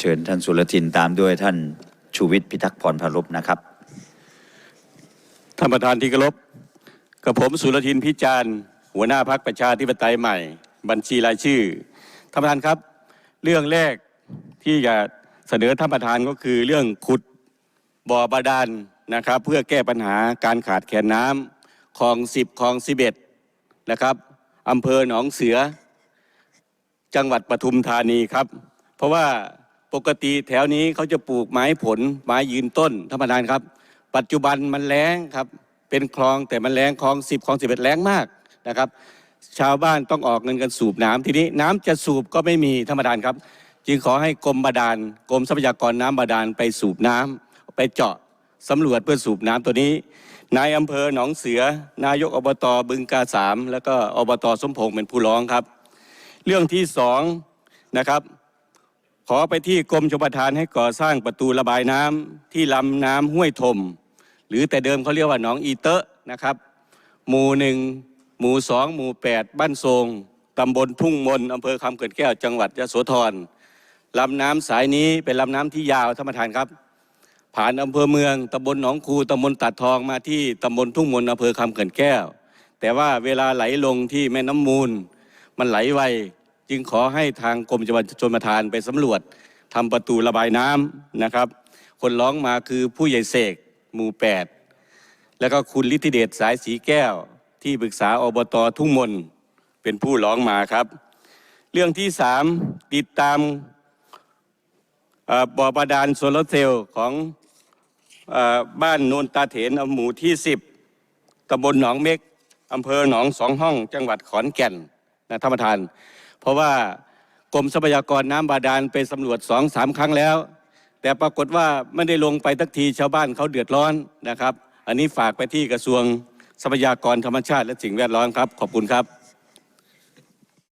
เชิญท่านสุรทินตามด้วยท่านชูวิทย์พิทักษ์พรพารุปนะครับ ท่านประธานที่เคารพกับผมสุรทินพิจารณ์หัวหน้าพักประชาธิปไตยใหม่ บัญชีรายชื่อท่านประธานครับ เรื่องแรกที่จะเสนอท่านประธานก็คือเรื่องขุดบ่อบาดาลนะครับ เพื่อแก้ปัญหาการขาดแคลนน้ำคลองสิบคลองสิบเอ็ดนะครับอำเภอหนองเสือ จังหวัดปทุมธานีครับ เพราะว่า ปกติแถวนี้เขาจะปลูกไม้ผลไม้ยืนต้นท่านประธานครับ ปัจจุบันมันแล้งครับ เป็นคลองแต่มันแล้งคลองสิบคลองสิบเอ็ดแล้งมากนะครับ ชาวบ้านต้องออกเงินกันสูบน้ำทีนี้น้ำจะสูบก็ไม่มีท่านประธานครับ จึงขอให้กรมบาดาลกรมทรัพยากรน้ำบาดาลไปสูบน้ำไปเจาะสำรวจเพื่อสูบน้ำตัวนี้นายอำเภอหนองเสือ นายกอบตบึงกาสามแล้วก็อบตสมพงษ์เป็นผู้ร้องครับ เรื่องที่สองนะครับ ขอไปที่กรมชลประทานให้ก่อสร้างประตูระบายน้ำที่ลำน้ำห้วยถมหรือแต่เดิมเขาเรียกว่าหนองอีเตอะนะครับ หมู่หนึ่งหมู่สองหมู่แปดบ้านทรงตำบลทุ่งมนอำเภอคำเกิดแก้วจังหวัดยโสธรลำน้ำสายนี้เป็นลำน้ำที่ยาวท่านประธานครับ ผ่านอำเภอเมืองตำบลหนองคูตำบลตัดทองมาที่ตำบลทุ่งมนอำเภอคำเกิดแก้ว แต่ว่าเวลาไหลลงที่แม่น้ำมูล มันไหลไว จึงขอให้ทางกรมชลประทานไปสำรวจทำประตูระบายน้ำนะครับ คนร้องมาคือผู้ใหญ่เสกหมู่แปดแล้วก็คุณฤทธิเดชสายสีแก้ว ที่ปรึกษาอบตทุ่งมนเป็นผู้ร้องมาครับ เรื่องที่สามติดตามเอ่อบ่อบาดาลโซลาร์เซลล์ของอบ้านโนนตาเถนหมู่ที่สิบตำบลหนองเม็กอำเภอหนองสองห้อง จังหวัดขอนแก่นนะท่านประธาน เพราะว่ากรมทรัพยากรน้ำบาดาลไปสำรวจสองสามครั้งแล้ว แต่ปรากฏว่าไม่ได้ลงไปทักทีชาวบ้านเขาเดือดร้อนนะครับ อันนี้ฝากไปที่กระทรวงทรัพยากรธรรมชาติและสิ่งแวดล้อมครับ ขอบคุณครับ